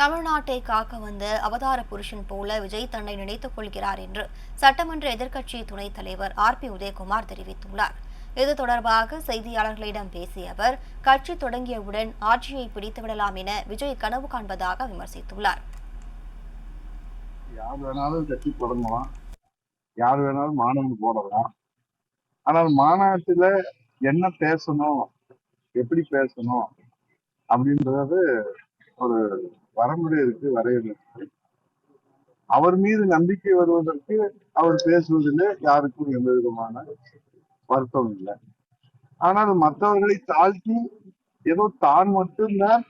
தமிழ்நாட்டை காக்க வந்த அவதார புருஷன் போல விஜய் தன்னை நினைத்துக் கொள்கிறார் என்று சட்டமன்ற எதிர்க்கட்சி துணைத் தலைவர் ஆர் பி உதயகுமார் தெரிவித்துள்ளார். இது தொடர்பாக செய்தியாளர்களிடம் பேசிய அவர் கட்சி தொடங்கியவுடன் ஆட்சியை பிடித்துவிடலாம் என விஜய் கனவு காண்பதாக விமர்சித்துள்ளார். யார் வேணாலும் கட்சி தொடங்கலாம். யார் வேணாலும் மாணவன் போடலாம். ஆனால் மாநாட்டுல என்ன பேசணும் எப்படி பேசணும் அப்படின்றது வரமுறை இருக்கு வரையறை இருக்கு. அவர் மீது நம்பிக்கை வருவதற்கு அவர் பேசுவதில் யாருக்கும் எந்த விதமான வருத்தம் இல்லை. ஆனால் மற்றவர்களை தாழ்த்தி ஏதோ தான் மட்டும்தான்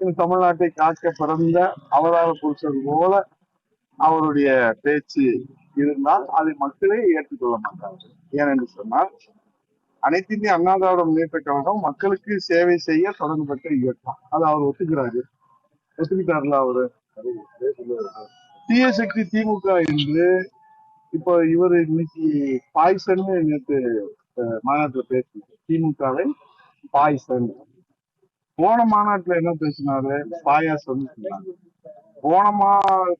இந்த தமிழ்நாட்டை காக்க பிறந்த அவதார புருஷர் போல அவருடைய பேச்சு இருந்தால் அதை மக்களே ஏற்றுக்கொள்ள மாட்டார்கள். ஏனென்று சொன்னால் அனைத்து இந்திய அண்ணா திராவிட முன்னேற்ற கழகம் மக்களுக்கு சேவை செய்ய தொடங்கப்பட்ட இயக்கம். அதை அவர் ஒத்துக்கிறாரு. ஒத்துக்கிட்டார்ல அவரு? தீய சக்தி திமுக என்று இப்போ இவர் இன்னைக்கு பாய்சன் நேற்று மாநாட்டுல பேசினார். திமுகவை பாய்சன். போன மாநாட்டுல என்ன பேசினாரு? பாயாசம் சொன்னாங்க போன மா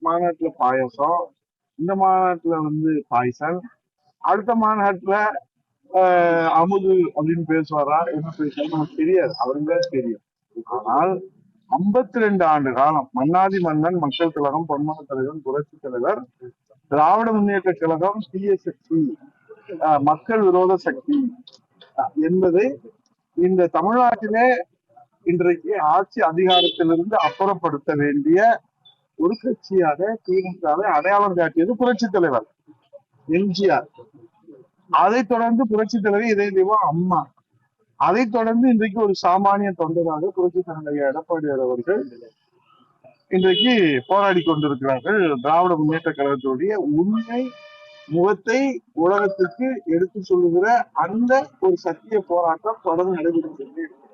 மாநாட்டுல பாயாசம் இந்த மாநாட்டுல வந்து பாய்சன். அடுத்த மாநாட்டுல ஆஹ், அமுது அப்படின்னு பேசுவாரா? என்ன பேசுவாரு நமக்கு தெரியாது. அவருங்க தெரியும். ஆனால் ஐம்பத்தி ரெண்டு ஆண்டு காலம் மன்னாதி மன்னன் மக்கள் கழகம் பொன்மன தலைவன் புரட்சி தலைவர் திராவிட முன்னேற்ற கழகம் தீய சக்தி மக்கள் விரோத சக்தி என்பதை இந்த தமிழ்நாட்டிலே இன்றைக்கு ஆட்சி அதிகாரத்திலிருந்து அப்புறப்படுத்த வேண்டிய ஒரு கட்சியாக திமுகவை அடையாளம் காட்டியது புரட்சி தலைவர் எம்ஜிஆர். அதைத் தொடர்ந்து புரட்சி தலைவர் இதய தெய்வம் அம்மா. அதைத் தொடர்ந்து இன்றைக்கு ஒரு சாமானிய தொண்டராக புரட்சி தலைவர் எடப்பாடியார் அவர்கள் இன்றைக்கு போராடி கொண்டிருக்கிறார்கள் திராவிட முன்னேற்ற கழகத்துடைய உண்மை முகத்தை உலகத்துக்கு எடுத்து சொல்லுகிற அந்த ஒரு சத்திய போராட்டம் தொடர்ந்து நடைபெற்று கொண்டே இருக்கிறது.